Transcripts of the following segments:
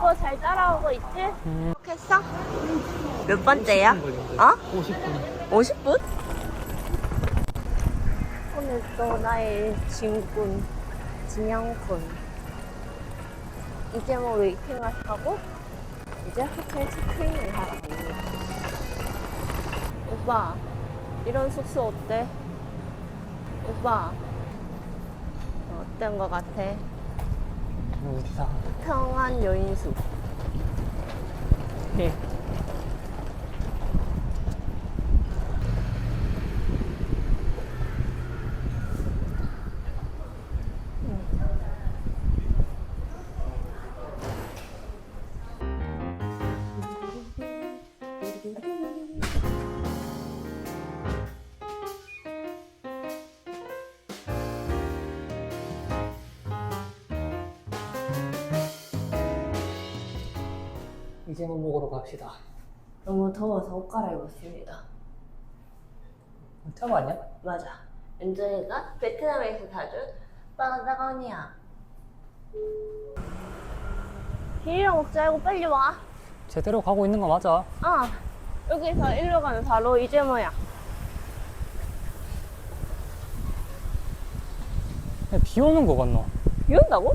오빠 잘 따라오고 있지? 음. 했어? 몇 번째야? 어? 50분. 50분? 오늘 또 나의 친군 진영군 이제 뭐 웨이팅을 하고 이제 호텔 체크인을 하러 갑니다 오빠 이런 숙소 어때? 오빠 어떤 거 같아? 어디다? 평안 여인숙 네. 이제는 먹으러 갑시다. 너무 더워서 옷 갈아입었습니다 참 아니야? 맞아 은정이가 베트남에서 사준 빠가다가니야 길이랑 먹자 이고 빨리 와 제대로 가고 있는 거 맞아. 아, 여기서 일로 가면 바로 이제 뭐야? 그냥 비 오는 거 같노? 비 온다고?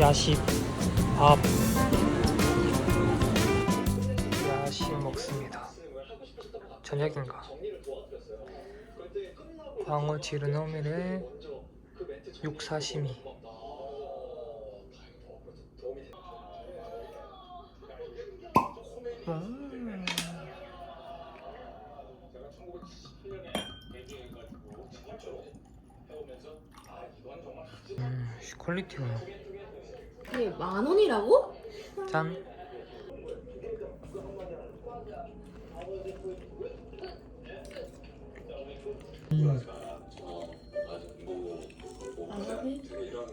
야식, 밥. 야식 먹습니다. 저녁인가? 광어 지르노미를 육사시미. 음. 음, 퀄리티가 이게 만 원이라고? 짠. 음.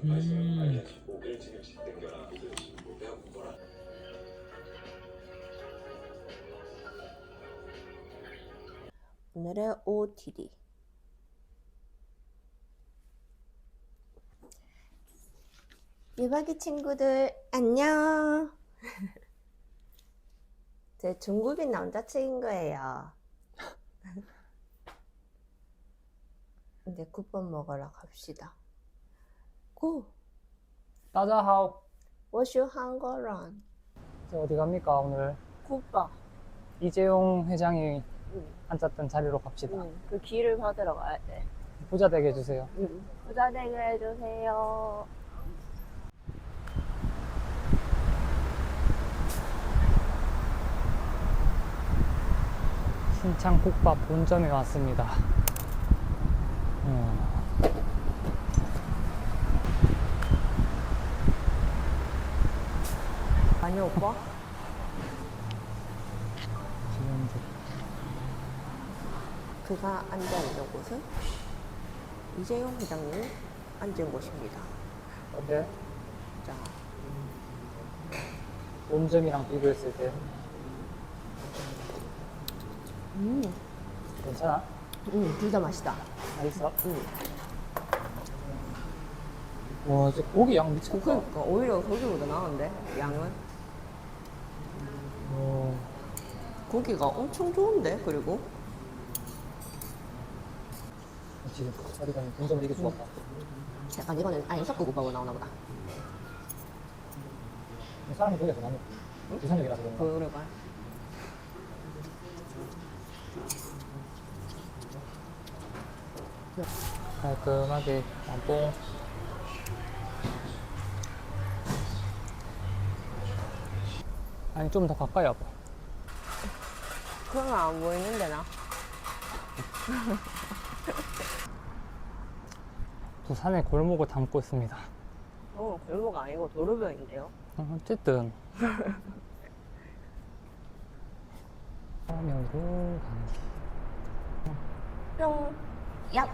음. 오늘의 OOTD. 유박이 친구들, 안녕. 제 중국인 남자친구예요. 이제 국밥 먹으러 갑시다. 고! 따자하오. 워슈 한거런. 이제 어디 갑니까 오늘? 국밥. 이재용 회장이 응, 앉았던 자리로 갑시다. 응. 그 길을 받으러 가야 돼. 부자 되게 해주세요. 응. 부자 되게 해주세요. 신창 국밥 본점에 왔습니다. 음. 아니, 오빠? 지금 그가 앉아 있는 곳은 이재용 회장님 앉은 곳입니다. 어때? 자, 본점이랑 비교했을 때 음, 괜찮아? 응, 둘다 맛있다. 맛있어? 응. 와, 진짜 고기 양 미쳤다. 그러니까 오히려 고기보다 나은데 양은 와, 고기가 엄청 좋은데 그리고 지금 자리가 분점을 이게 좋았다. 약간 이거는 아니 섞고국밥으로 나오나 보다. 사람이 거기서 나는 부산역이라서 그런가? 그러가. 깔끔하게 짬뽕. 아니 좀 더 가까이 와봐. 그러면 안 보이는데 나. 부산의 골목을 담고 있습니다. 어, 골목 아니고 도로변인데요. 어, 어쨌든 화면으로 가는 길. 뿅. 얍.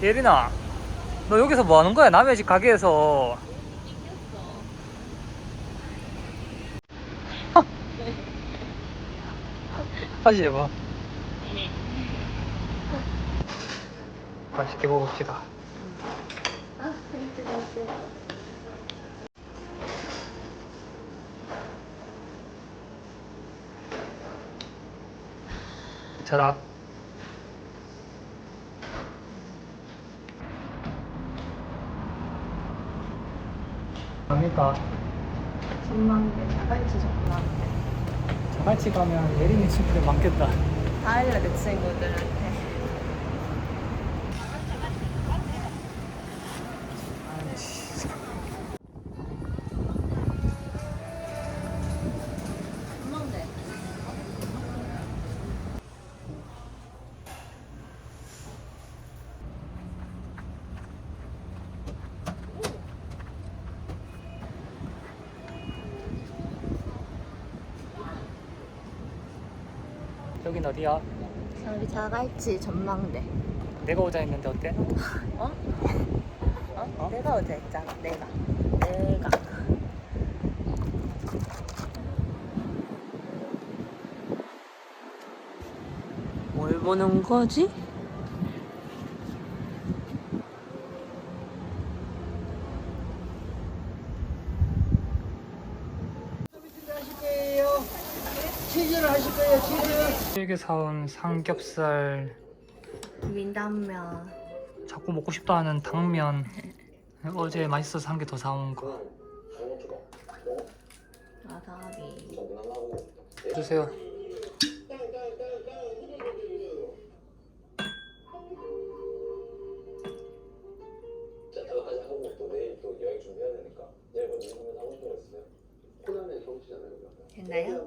예린아, 너 여기서 뭐 하는 거야? 남의 집 가게에서. 다시 해봐. 맛있게 먹읍시다. 자라. 갑니까? 천만개 자갈치 전망대. 자갈치 가면 예린이 친구들 많겠다. 다 알려 그 친구들한 여긴 어디야? 우리 자갈치 전망대. 내가 오자 했는데 어때? 어? 어? 내가 어제 했잖아. 내가. 내가. 뭘 보는 거지? 수익에 사온 삼겹살. 민단면. 자꾸 먹고 싶다 하는 당면. 어제 맛있어서 한 개 더 사온 거. 와사비. 주세요. 됐나요?